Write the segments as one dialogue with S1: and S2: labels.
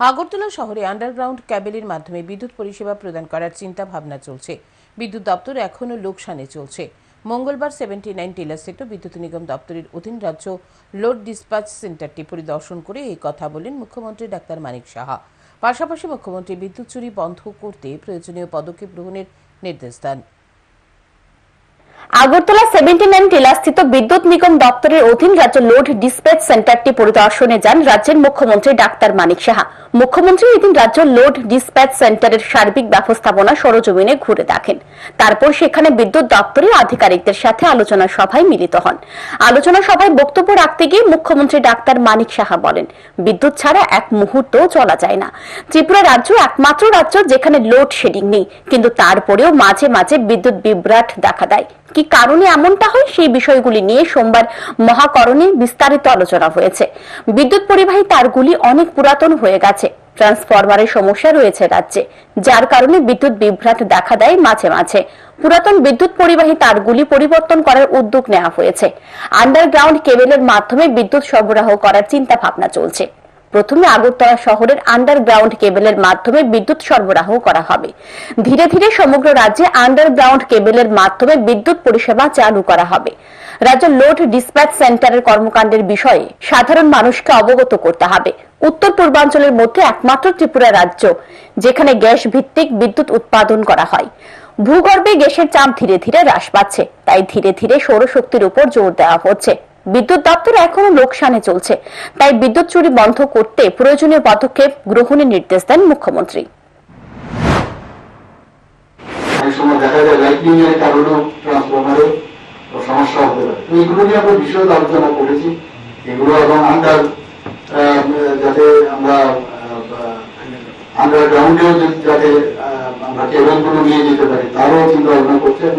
S1: আগরতলা শহরে আন্ডারগ্রাউন্ড ক্যাবেলের মাধ্যমে বিদ্যুৎ পরিষেবা প্রদান করার চিন্তা ভাবনা চলছে। বিদ্যুৎ দপ্তর এখনও লোকসানে চলছে। মঙ্গলবার সেভেন্টি নাইন টিলারস্থিত বিদ্যুৎ নিগম দপ্তরের অধীন রাজ্য লোড ডিসপ্যাচ সেন্টারটি পরিদর্শন করে এই কথা বলেন মুখ্যমন্ত্রী ডাক্তার মানিক সাহা। পাশাপাশি মুখ্যমন্ত্রী বিদ্যুৎ চুরি বন্ধ করতে প্রয়োজনীয় পদক্ষেপ গ্রহণের নির্দেশ দেন।
S2: আগরতলা সেভেন্টি নাইন টিলাস্থিত বিদ্যুৎ নিগম দপ্তরের অধীন রাজ্য লোড ডিসপ্যাচ সেন্টারটি পরিদর্শনে যান রাজ্যের মুখ্যমন্ত্রী ডাক্তার মানিক সাহা। মুখ্যমন্ত্রী এদিন রাজ্য লোড ডিসপ্যাচ সেন্টারের সার্বিক ব্যবস্থাপনা সরজমিনে ঘুরে দেখেন। তারপর সেখানে বিদ্যুৎ দপ্তরের আধিকারিকদের সাথে আলোচনা সভায় মিলিত হন। আলোচনা সভায় বক্তব্য রাখতে গিয়ে মুখ্যমন্ত্রী ডাক্তার মানিক সাহা বলেন, বিদ্যুৎ ছাড়া এক মুহূর্তও চলা যায় না। ত্রিপুরা রাজ্য একমাত্র রাজ্য যেখানে লোড শেডিং নেই, কিন্তু তারপরেও মাঝে মাঝে বিদ্যুৎ বিভ্রাট দেখা দেয়। কি কারণে এমনটা হয় সেই বিষয়গুলি নিয়ে সোমবার মহাকরণে বিস্তারিত আলোচনা হয়েছে। বিদ্যুৎ পরিবাহী তারগুলি অনেক পুরাতন হয়ে গেছে। ট্রান্সফরমারের সমস্যা রয়েছে রাজ্যে, যার কারণে বিদ্যুৎ বিভ্রাট দেখা দেয় মাঝে মাঝে। পুরাতন বিদ্যুৎ পরিবাহী তারগুলি পরিবর্তন করার উদ্যোগ নেওয়া হয়েছে। আন্ডারগ্রাউন্ড কেবেলের মাধ্যমে বিদ্যুৎ সরবরাহ করার চিন্তা ভাবনা চলছে। প্রথমে আগরতলা শহরের আন্ডারগ্রাউন্ড কেবলের মাধ্যমে বিদ্যুৎ সরবরাহ করা হবে। ধীরে ধীরে সমগ্র রাজ্যে আন্ডারগ্রাউন্ড কেবলের মাধ্যমে বিদ্যুৎ পরিষেবা চালু করা হবে। রাজ্য লোড ডিসপ্যাচ সেন্টারের কর্মকাণ্ডের বিষয়ে সাধারণ মানুষকে অবগত করতে হবে। উত্তর পূর্বাঞ্চলের মধ্যে একমাত্র ত্রিপুরা রাজ্য, যেখানে গ্যাস ভিত্তিক বিদ্যুৎ উৎপাদন করা হয়। ভূগর্ভে গ্যাসের চাপ ধীরে ধীরে হ্রাস পাচ্ছে, তাই ধীরে ধীরে সৌরশক্তির উপর জোর দেওয়া হচ্ছে। বিদ্যুৎ দপ্তর এখনও লোকসানে চলছে। তাই বিদ্যুৎ চুরি বন্ধ করতে প্রয়োজনীয় পদক্ষেপ গ্রহণের নির্দেশ দেন মুখ্যমন্ত্রী।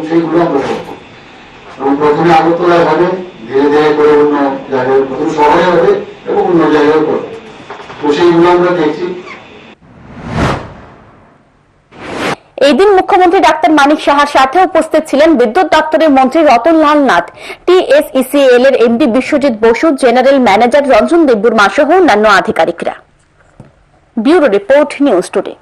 S3: সেইগুলো আমরা এবং প্রথমে আগরতলায় হবে। ধীরে ধীরে করে অন্য জায়গায় প্রথম হবে এবং অন্য জায়গায় করবে। তো সেইগুলো আমরা দেখছি।
S2: এই দিন মুখ্যমন্ত্রী ডাক্তার মানিক সাহার সাথে উপস্থিত ছিলেন বিদ্যুৎ দপ্তরের মন্ত্রী রতনলাল নাথ, টিএসইসিএল এর MD Biswajit Basu, general manager Ranjan দেববুর সহ অন্যান্য আধিকারিকরা। Bureau report news today.